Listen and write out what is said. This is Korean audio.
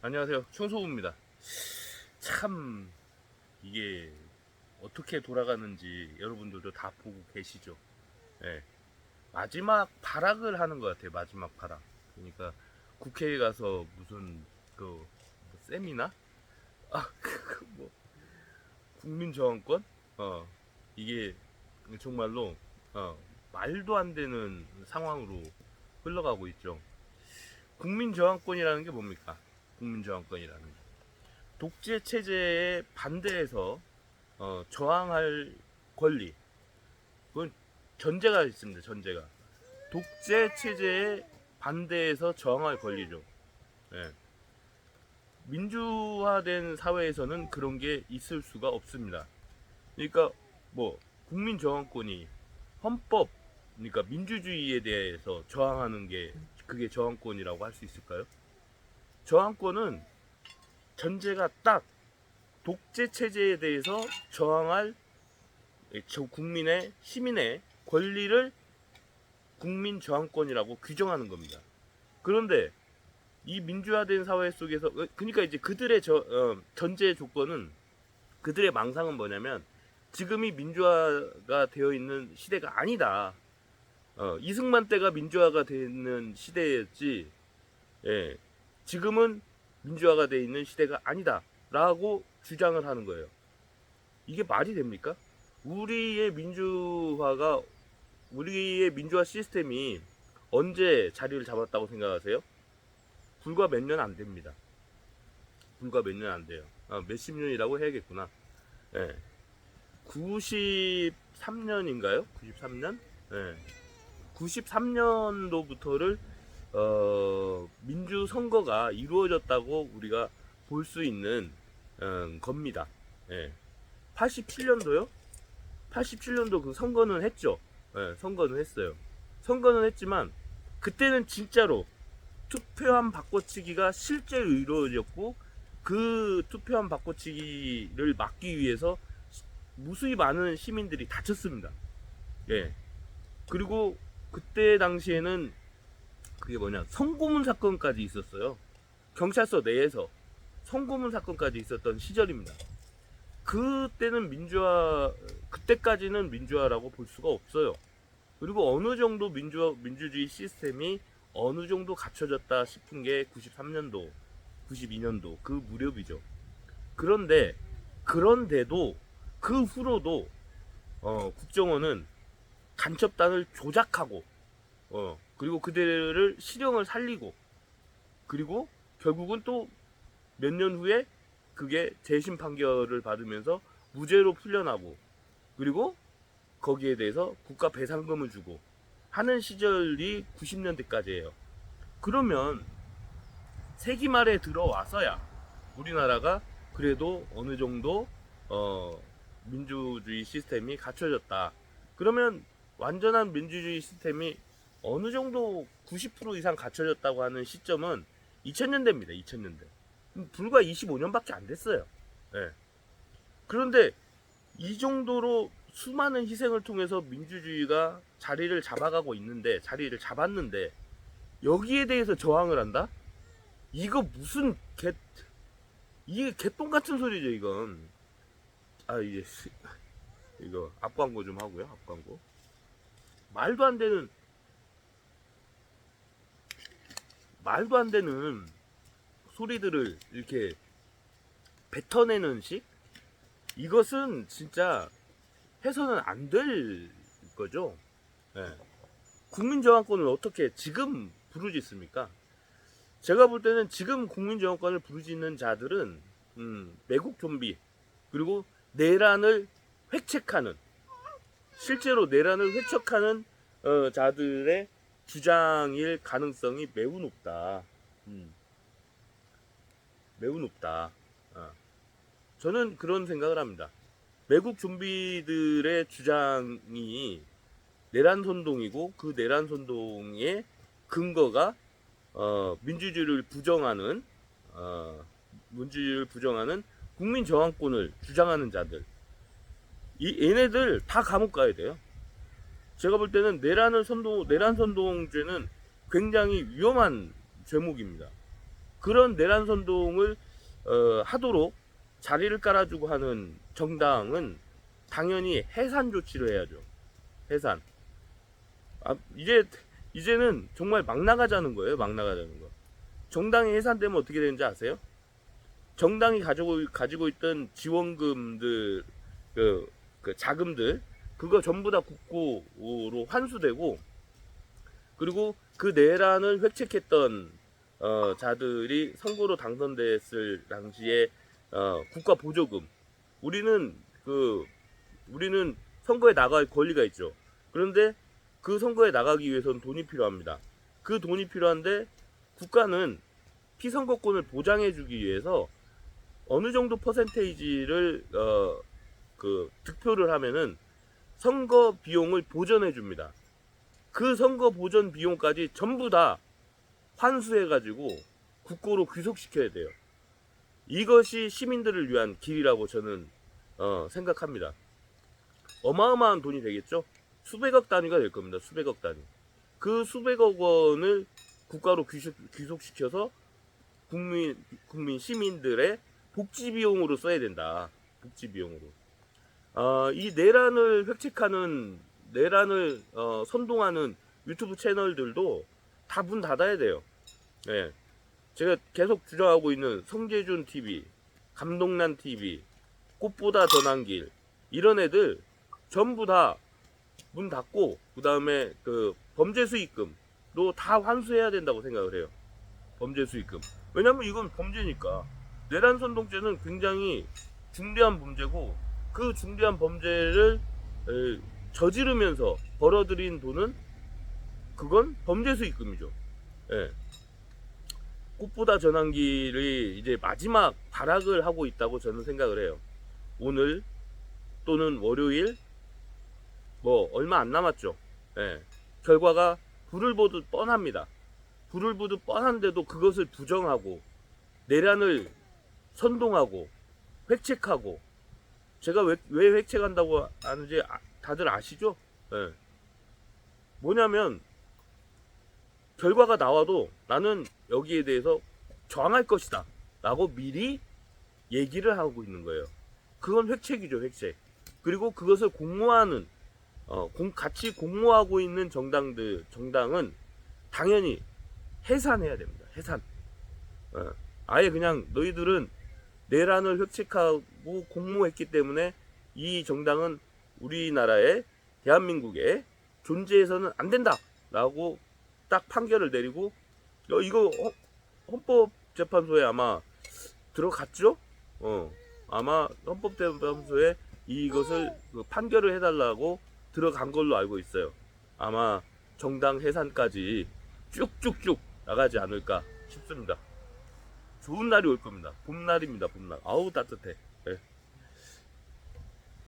안녕하세요. 청소부입니다. 참 이게 어떻게 돌아가는지 여러분들도 다 보고 계시죠. 예. 마지막 발악을 하는 것 같아요. 마지막 발악. 그러니까 국회에 가서 무슨 그뭐 세미나? 아, 그뭐 국민 저항권? 어 이게 정말로 어, 말도 안 되는 상황으로 흘러가고 있죠. 국민 저항권이라는 게 뭡니까? 국민저항권이라는 게. 독재 체제에 반대해서 어, 저항할 권리. 그건 전제가 있습니다. 전제가. 독재 체제에 반대해서 저항할 권리죠. 예. 민주화된 사회에서는 그런 게 있을 수가 없습니다. 그러니까 뭐 국민 저항권이 헌법 그러니까 민주주의에 대해서 저항하는 게 그게 저항권이라고 할 수 있을까요? 저항권은 전제가 딱 독재 체제에 대해서 저항할 저 국민의 시민의 권리를 국민 저항권이라고 규정하는 겁니다. 그런데 이 민주화된 사회 속에서 어, 그러니까 이제 그들의 저, 어, 전제 조건은 그들의 망상은 뭐냐면 지금이 민주화가 되어 있는 시대가 아니다. 어, 이승만 때가 민주화가 되는 시대였지. 예. 지금은 민주화가 되어 있는 시대가 아니다.라고 주장을 하는 거예요. 이게 말이 됩니까? 우리의 민주화가 우리의 민주화 시스템이 언제 자리를 잡았다고 생각하세요? 불과 몇 년 안 됩니다. 불과 몇 년 안 돼요. 아, 몇십 년이라고 해야겠구나. 예. 93년인가요? 93년? 예. 93년도부터를 어, 민주 선거가 이루어졌다고 우리가 볼 수 있는 음, 겁니다. 예. 87년도요? 87년도 그 선거는 했죠. 예, 선거는 했어요. 선거는 했지만 그때는 진짜로 투표함 바꿔치기가 실제로 이루어졌고 그 투표함 바꿔치기를 막기 위해서 무수히 많은 시민들이 다쳤습니다. 예. 그리고 그때 당시에는 그게 뭐냐 성고문 사건까지 있었어요. 경찰서 내에서 성고문 사건까지 있었던 시절입니다. 그때는 민주화 그때까지는 민주화라고 볼 수가 없어요. 그리고 어느 정도 민주화 민주주의 시스템이 어느 정도 갖춰졌다 싶은 게 93년도, 92년도 그 무렵이죠. 그런데 그런데도 그 후로도 어, 국정원은 간첩단을 조작하고 어, 그리고 그들을 실형을 살리고 그리고 결국은 또 몇 년 후에 그게 재심 판결을 받으면서 무죄로 풀려나고 그리고 거기에 대해서 국가 배상금을 주고 하는 시절이 90년대까지예요. 그러면 세기 말에 들어와서야 우리나라가 그래도 어느 정도 어, 민주주의 시스템이 갖춰졌다. 그러면 완전한 민주주의 시스템이 어느 정도 90% 이상 갖춰졌다고 하는 시점은 2000년대입니다. 2000년대. 불과 25년밖에 안 됐어요. 예. 그런데 이 정도로 수많은 희생을 통해서 민주주의가 자리를 잡아가고 있는데 자리를 잡았는데 여기에 대해서 저항을 한다? 이거 무슨 개 이게 개똥 같은 소리죠 이건 아 이제 이거 앞 광고 좀 하고요 앞 광고 말도 안 되는 말도 안 되는 소리들을 이렇게 뱉어내는 식 이것은 진짜 해서는 안 될 거죠. 예. 국민저항권을 어떻게 지금 부르짖습니까? 제가 볼 때는 지금 국민저항권을 부르짖는 자들은 음, 매국 좀비 그리고 내란을 획책하는 실제로 내란을 회척하는 어, 자들의 주장일 가능성이 매우 높다. 음. 매우 높다. 어. 저는 그런 생각을 합니다. 매국 좀비들의 주장이 내란 선동이고 그 내란 선동의 근거가 어, 민주주의를 부정하는 어, 민주주의를 부정하는 국민 저항권을 주장하는 자들 이 얘네들 다 감옥 가야 돼요. 제가 볼 때는 내란을 선동 내란 선동죄는 굉장히 위험한 죄목입니다. 그런 내란 선동을 어, 하도록 자리를 깔아주고 하는 정당은 당연히 해산 조치를 해야죠. 해산. 아, 이제 이제는 정말 막 나가자는 거예요. 막 나가자는 거. 정당이 해산되면 어떻게 되는지 아세요? 정당이 가지고 가지고 있던 지원금들 그, 그 자금들 그거 전부 다 국고로 환수되고 그리고 그 내란을 획책했던 어, 자들이 선거로 당선됐을 당시에 어, 국가 보조금 우리는 그 우리는 선거에 나갈 권리가 있죠. 그런데 그 선거에 나가기 위해서는 돈이 필요합니다. 그 돈이 필요한데 국가는 피선거권을 보장해주기 위해서 어느 정도 퍼센테이지를 어, 그 득표를 하면은 선거 비용을 보전해 줍니다. 그 선거 보전 비용까지 전부 다 환수해 가지고 국고로 귀속시켜야 돼요. 이것이 시민들을 위한 길이라고 저는 어, 생각합니다. 어마어마한 돈이 되겠죠? 수백억 단위가 될 겁니다. 수백억 단위. 그 수백억 원을 국가로 귀속, 귀속시켜서 국민, 국민 시민들의 복지 비용으로 써야 된다. 복지 비용으로. 어, 이 내란을 획책하는 내란을 어, 선동하는 유튜브 채널들도 다 문 닫아야 돼요. 예. 제가 계속 주장하고 있는 성재준 TV, 감동란 TV, 꽃보다 전환길 이런 애들 전부 다 문 닫고 그 다음에 그 범죄 수익금도 다 환수해야 된다고 생각을 해요. 범죄 수익금. 왜냐면 이건 범죄니까. 내란 선동죄는 굉장히 중대한 범죄고 그 중대한 범죄를 에, 저지르면서 벌어들인 돈은 그건 범죄 수익금이죠. 예. 꽃보다 전환기를 이제 마지막 발악을 하고 있다고 저는 생각을 해요. 오늘 또는 월요일 뭐 얼마 안 남았죠. 예. 결과가 불을 보듯 뻔합니다. 불을 보듯 뻔한데도 그것을 부정하고 내란을 선동하고 획책하고 제가 왜, 왜 획책한다고 하는지 아- 다들 아시죠? 예. 뭐냐면 결과가 나와도 나는 여기에 대해서 저항할 것이다 라고 미리 얘기를 하고 있는 거예요. 그건 획책이죠, 획책. 그리고 그것을 공모하는 어, 공- 같이 공모하고 있는 정당들 정당은 당연히 해산해야 됩니다. 해산. 어, 아예 그냥 너희들은 내란을 획책하고 공모했기 때문에 이 정당은 우리나라의 대한민국에 존재해서는 안 된다라고 딱 판결을 내리고 어, 이거 헌- 헌법재판소에 아마 들어갔죠? 어 아마 헌법재판소에 이것을 그 판결을 해달라고 들어간 걸로 알고 있어요. 아마 정당 해산까지 쭉쭉쭉 나가지 않을까 싶습니다. 좋은 날이 올 겁니다. 봄날입니다. 봄날. 아우 따뜻해.